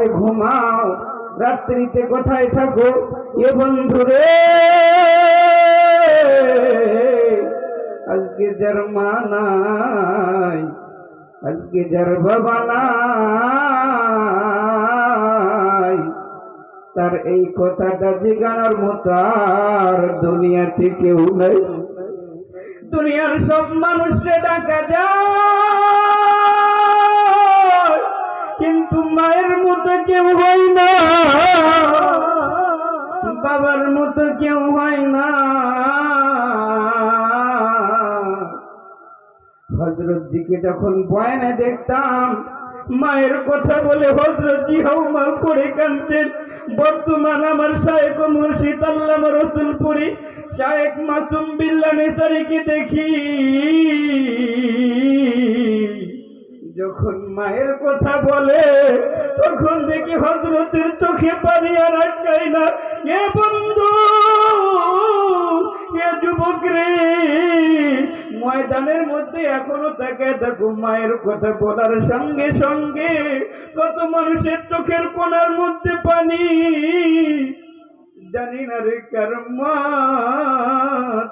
কোথায় ঘুমাও। রাত্রিতে কোথায় থাকো? এ বন্ধু রে আজকে যার মা নাই, আজকে যার বাবা নাই, তার এই কথাটা জিগানোর মতো আর দুনিয়াতে কেউ নাই। দুনিয়ার সব মানুষকে ডাকা যায়। কেউ হয় না। বাবার মতো কেউ হয় না। হজরতজিকে যখন বয়ানে দেখতাম, মায়ের কথা বলে হজরতজি হাউমা করে কানতেন বর্তমান আমার শায়েক ও মুর্শিদ আল্লামা রসুলপুরি শায়েক মাসুম বিল্লা নেসারিকে দেখি। যখন মায়ের কথা বলে, তখন দেখি হজরতের চোখে পানি আর আটকাই না। এ বন্ধু, এ যুবক রে, ময়দানের মধ্যে এখনও তাকে দেখো মায়ের কথা বলার সঙ্গে সঙ্গে কত মানুষের চোখের কোণার মধ্যে পানি। জানি না রে কার মা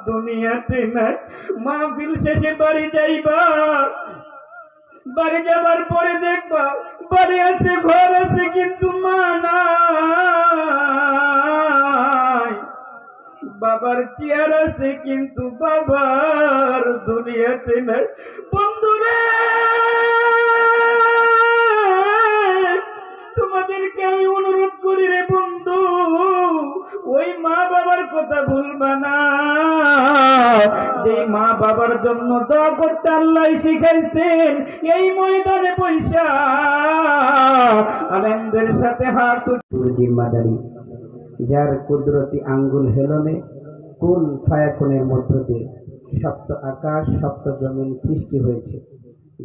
দুনিয়াতে নাই। মাহফিল শেষে বাড়ি যাইবা বাড়ি যাবার পরে দেখবা, বাড়ি আছে, ঘর আছে, কিন্তু মা নাই। বাবার চেয়ার আছে, কিন্তু বাবার দুনিয়াতে নাই। বন্ধুরে, তোমাদেরকে আমি ওই মা বাবার কথা ভুলবা না। যে মা বাবার জন্য দোয়া করতে আল্লাহ শিখাইছেন, এই ময়দানে পয়সা। আনন্দের সাথে হাত জিম্মাদারি যার কুদরতি আঙ্গুল হেলনে, কোন ফায়াকুনের মধ্য দিয়ে সপ্ত আকাশ সপ্ত জমিন সৃষ্টি হয়েছে,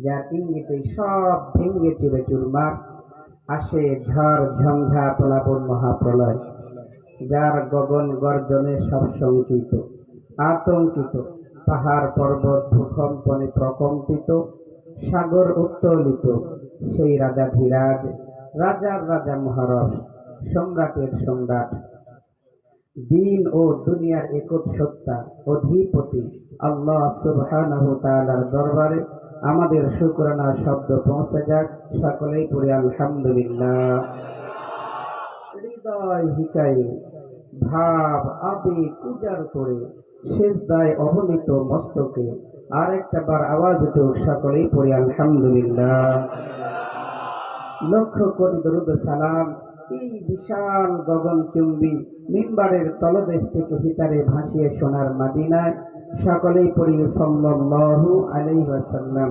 যার ইঙ্গিতে সব ভেঙ্গে চুরে চুরমার, আসে ঝড় ঝঞ্ঝা প্রলাপন মহাপ্রলয়। যার গগন গর্জনে সব শঙ্কিত, আতঙ্কিত পাহাড় পর্বত ভূকম্পনে প্রকম্পিত, সাগর উত্তোলিত, সেই রাজা ধীরাজ, রাজার রাজা মহারস সম্রাটের সম্রাট। দিন ও দুনিয়ার একত সত্তা, অধিপতি, আল্লাহ সুবহানাহু তাআলার দরবারে আমাদের শুকরানা শব্দ পৌঁছে যাক। সকলেই পড়ি আলহামদুলিল্লাহ। হৃদয় হিকায়ে ভাব, আবেগ উজাড় করে শেষদায় অবনীত মস্তকে আর একটা বার আওয়াজ উঠুক সকলেই পড়ি, আলহামদুলিল্লাহ। লক্ষ কোটি দরুদ সালাম। এই বিশাল গগনচুম্বী মিম্বারের তলদেশ থেকে হিতারে ভাসিয়ে সোনার মাদিনায় সকলেই পড়ি, সাল্লাল্লাহু আলাইহি ওয়াসাল্লাম।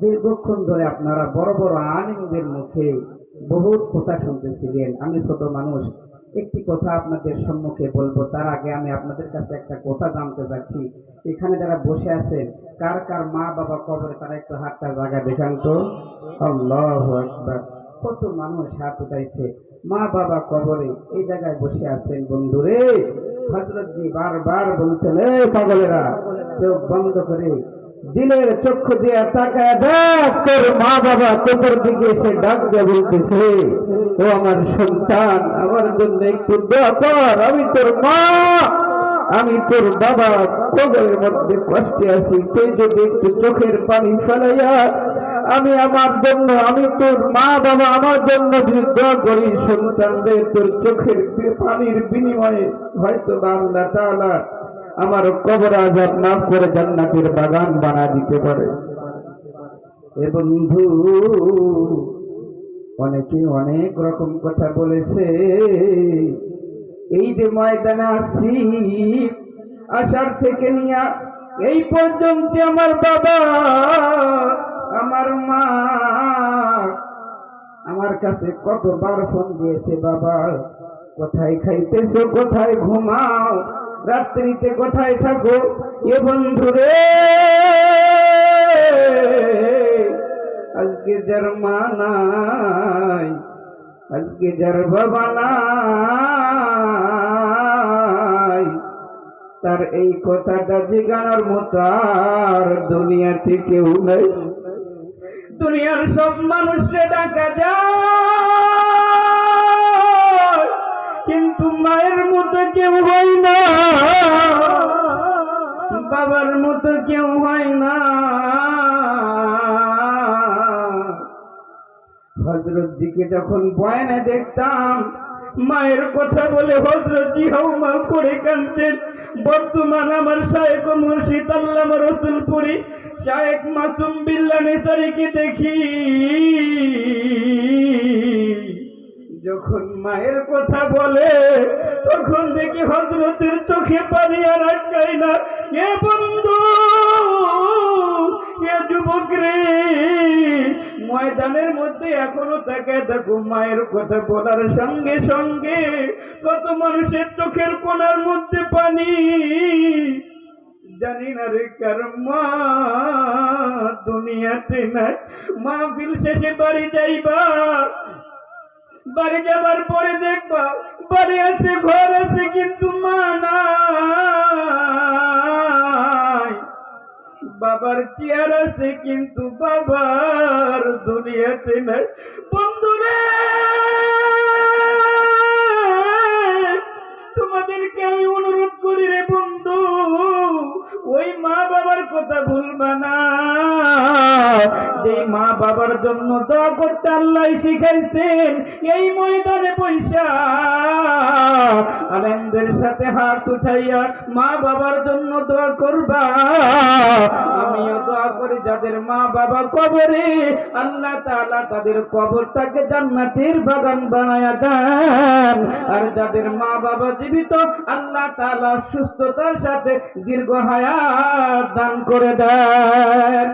দীর্ঘক্ষণ ধরে আপনারা বড় বড় আলিমদের মুখে বহুত কথা শুনতেছিলেন। আমি ছোট মানুষ একটি কথা আপনাদের সম্মুখে বলব। তার আগে আমি আপনাদের কাছে একটা কথা জানতে চাচ্ছি। এখানে যারা বসে আছেন কার কার মা বাবা কবরে তারা একটু হাতটা জায়গা দেখান তো কত মানুষ হাত উঠাইছে। মা বাবা কবরে এই জায়গায় বসে আছেন বন্ধুরে। হজরতজি বারবার বলতেন এই পাগলেরা, চোখ বন্ধ করে দিলের চক্ষু দিয়ে তাকায়, দেখ, তোর মা বাবা তোর দিকে এসে ডাক দিয়ে বলতেছে, ও আমার সন্তান, আমার জন্য একটু দোয়া আমি তোর মা, আমি তোর বাবা, কবরের মধ্যে কষ্টে আছি, তুই যদি একটু চোখের পানি ফেলাইয়া, আমি আমার জন্য, আমি তোর মা বাবা আমার জন্য দোয়া করি, সন্তানদের তোর চোখের পানির বিনিময়ে হয়তো বা আল্লাহ তাআলা আমার কবর আজাব মাফ করে জান্নাতের বাগান বানা দিতে পারে। এ বন্ধু, অনেকে অনেক রকম কথা বলেছে। এই যে ময়দানে আসছি, আসার থেকে নিয়া এই পর্যন্ত আমার বাবা, আমার মা, আমার কাছে কতবার ফোন দিয়েছে, বাবা, কোথায় খাইতেছো, কোথায় ঘুমাও? রাত্রিতে কোথায় থাকো? এ বন্ধু রে আজকে যার মা নাই, আজকে যার বাবা নাই, তার এই কথাটা জিগানোর মতো আর দুনিয়াতে কেউ নেই। দুনিয়ার সব মানুষকে ডাকা যায়, কিন্তু মায়ের মতো কেউ হয় না। বাবার মতো কেউ হয় না। হজরতজিকে যখন বয়ানে দেখতাম, মায়ের কথা বলে হজরতজি হাউমা করে কানতেন বর্তমান আমার শায়েক মুর্শিদ আল্লাহ রসুলপুরি শায়েক মাসুম বিল্লা নিসারিকে দেখি। যখন মায়ের কথা বলে, তখন দেখি হজরতের চোখে পানি আর আটকাই না। এ বন্ধু, এ যুবক রে, ময়দানের মধ্যে এখনও তাকে দেখো মায়ের কথা বলার সঙ্গে সঙ্গে কত মানুষের চোখের কোণার মধ্যে পানি। জানি না রে কার মা, দুনিয়াতে নাই। মাহফিল শেষে বাড়ি যাইবা বাড়ি যাবার পরে দেখবা, বাড়ি আছে, ঘর আছে, কিন্তু মা নাই। বাবার চেয়ার আছে, কিন্তু বাবার দুনিয়াতে নাই। বন্ধুরে, তোমাদেরকে আমি অনুরোধ করি রে বন্ধু, ওই মা বাবার কথা যে মা বাবার জন্য দোয়া করতে আল্লাহ শিখাইছেন, এই ময়দানে পয়সা আলেমদের সাথে হাত উঠাইয়া মা বাবার জন্য দোয়া করবা। আমিও দোয়া করি যাদের মা বাবা কবরে, আল্লাহ তাআলা তাদের কবরটাকে জান্নাতের বাগান বানায়া দেন। আর যাদের মা বাবা জীবিত, আল্লাহ তাআলা সুস্থতার সাথে দীর্ঘ হায়াত দান করে দেন।